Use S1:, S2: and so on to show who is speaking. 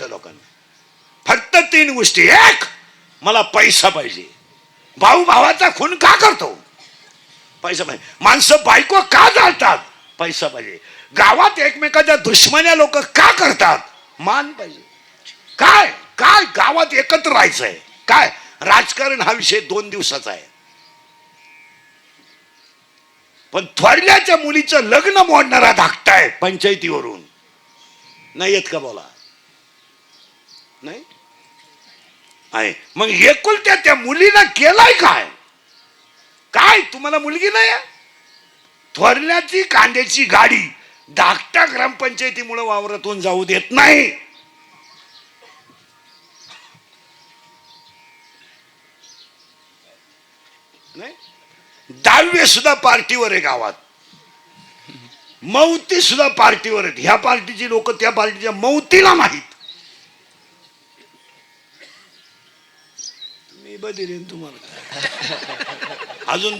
S1: वाटतं लोकांना. फक्त तीन गोष्टी. एक मला पैसा पाहिजे. भाऊ भावाचा खून का करतो? पैसा पाहिजे. माणसं बायको का जाळतात? पैसा पाहिजे. गावात एकमेकाच्या दुश्मन्या लोक का करतात? मान पाहिजे. काय? काय? गावात एकत्र राहायचंय. काय? राजकारण हा विषय दोन दिवसाचा आहे. पण थोरल्याच्या मुलीचं लग्न मोडणारा धाकटाय पंचायतीवरून. नाही येत का बोला? नाही? आहे. मग एकुलत्या त्या मुलीनं केलाय काय? काय? तुम्हाला मुलगी नाही? थोरल्याची कांद्याची गाडी धाकट्या ग्रामपंचायतीमुळे वावरातून जाऊ देत नाही. नाही? दहावे सुद्धा पार्टीवर आहे गावात. मौती सुद्धा पार्टीवर आहेत. ह्या पार्टीची लोक त्या पार्टीच्या मौतीला नाहीत. मी बदिरेन तुम्हाला. अजून